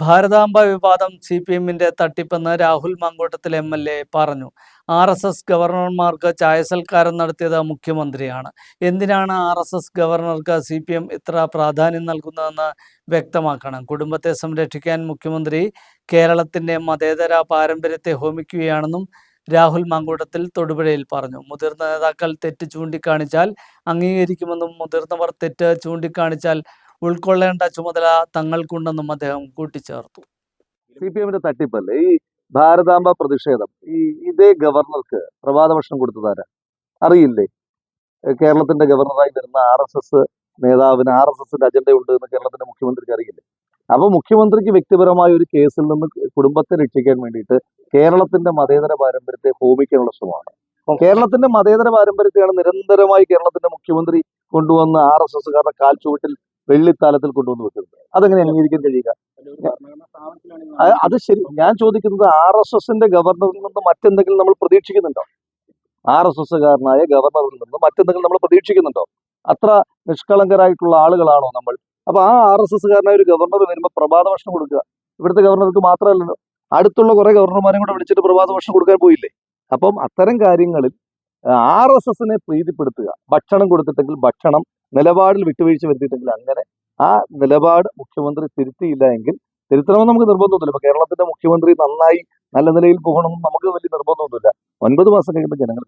ഭാരതാംബ വിവാദം C P എമ്മിന്റെ തട്ടിപ്പെന്ന് Rahul Mamkootathil M L A പറഞ്ഞു. ആർ എസ് എസ് ഗവർണർമാർക്ക് ചായസൽക്കാരം നടത്തിയത് മുഖ്യമന്ത്രിയാണ്. എന്തിനാണ് ആർ എസ് എസ് ഗവർണർക്ക് സി പി എം ഇത്ര പ്രാധാന്യം നൽകുന്നതെന്ന് വ്യക്തമാക്കണം. കുടുംബത്തെ സംരക്ഷിക്കാൻ മുഖ്യമന്ത്രി കേരളത്തിന്റെ മതേതര പാരമ്പര്യത്തെ ഹോമിക്കുകയാണെന്നും രാഹുൽ മാങ്കൂട്ടത്തിൽ തൊടുപുഴയിൽ പറഞ്ഞു. മുതിർന്ന നേതാക്കൾ തെറ്റ് ചൂണ്ടിക്കാണിച്ചാൽ അംഗീകരിക്കുമെന്നും മുതിർന്നവർ തെറ്റ് ചൂണ്ടിക്കാണിച്ചാൽ ഉൾക്കൊള്ളേണ്ട ചുമതല തങ്ങൾക്കുണ്ടെന്നും അദ്ദേഹം കൂട്ടിച്ചേർത്തു. സി പി എമ്മിന്റെ തട്ടിപ്പല്ലേ? ഈ ഭാരതാംബ പ്രതിഷേധം. ഈ ഇതേ ഗവർണർക്ക് പ്രഭാത ഭക്ഷണം കൊടുത്തതാരാ അറിയില്ലേ? കേരളത്തിന്റെ ഗവർണറായി വരുന്ന ആർ എസ് എസ് നേതാവിന് ആർ എസ് എസിന്റെ അജണ്ട ഉണ്ട് എന്ന് കേരളത്തിന്റെ മുഖ്യമന്ത്രിക്ക് അറിയില്ലേ? അപ്പൊ മുഖ്യമന്ത്രിക്ക് വ്യക്തിപരമായ ഒരു കേസിൽ നിന്ന് കുടുംബത്തെ രക്ഷിക്കാൻ വേണ്ടിയിട്ട് കേരളത്തിന്റെ മതേതര പാരമ്പര്യത്തെ ഹോമിക്കാനുള്ള ശ്രമമാണ്. കേരളത്തിന്റെ മതേതര പാരമ്പര്യത്തെയാണ് നിരന്തരമായി കേരളത്തിന്റെ മുഖ്യമന്ത്രി കൊണ്ടുവന്ന് ആർ എസ് എസ്സുകാരുടെ കാൽച്ചുവട്ടിൽ വെള്ളിത്താലത്തിൽ കൊണ്ടുവന്ന് വെക്കുന്നത് അതെങ്ങനെ അംഗീകരിക്കാൻ കഴിയുക? അത് ശരി. ഞാൻ ചോദിക്കുന്നത് ആർ എസ് എസിന്റെ ഗവർണറിൽ നിന്ന് മറ്റെന്തെങ്കിലും നമ്മൾ പ്രതീക്ഷിക്കുന്നുണ്ടോ? ആർ എസ് എസ്സുകാരനായ ഗവർണറിൽ നിന്ന് മറ്റെന്തെങ്കിലും നമ്മൾ പ്രതീക്ഷിക്കുന്നുണ്ടോ? അത്ര നിഷ്കളങ്കരായിട്ടുള്ള ആളുകളാണോ നമ്മൾ? അപ്പൊ ആ ആർ എസ് എസ്സുകാരനായ ഒരു ഗവർണർ വരുമ്പോൾ പ്രഭാത ഭക്ഷണം കൊടുക്കുക. ഇവിടുത്തെ ഗവർണർക്ക് മാത്രമല്ലല്ലോ. അടുത്തുള്ള കുറെ ഗവർണർമാരെയും കൂടെ വിളിച്ചിട്ട് പ്രഭാത ഭക്ഷണം കൊടുക്കാൻ പോയില്ലേ? അപ്പം അത്തരം കാര്യങ്ങളിൽ ആർ എസ് എസിനെ പ്രീതിപ്പെടുത്തുക. ഭക്ഷണം കൊടുത്തിട്ടെങ്കിൽ ഭക്ഷണം നിലപാടിൽ വിട്ടുവീഴ്ച വരുത്തിയിട്ടെങ്കിൽ അങ്ങനെ ആ നിലപാട് മുഖ്യമന്ത്രി തിരുത്തിയില്ല എങ്കിൽ തിരുത്തണമെന്ന് നമുക്ക് നിർബന്ധമൊന്നുമില്ല. ഇപ്പൊ കേരളത്തിന്റെ മുഖ്യമന്ത്രി നന്നായി നല്ല നിലയിൽ പോകണമെന്ന് നമുക്ക് വലിയ നിർബന്ധമൊന്നുമില്ല. ഒൻപത് മാസം കഴിയുമ്പോൾ ജനങ്ങൾ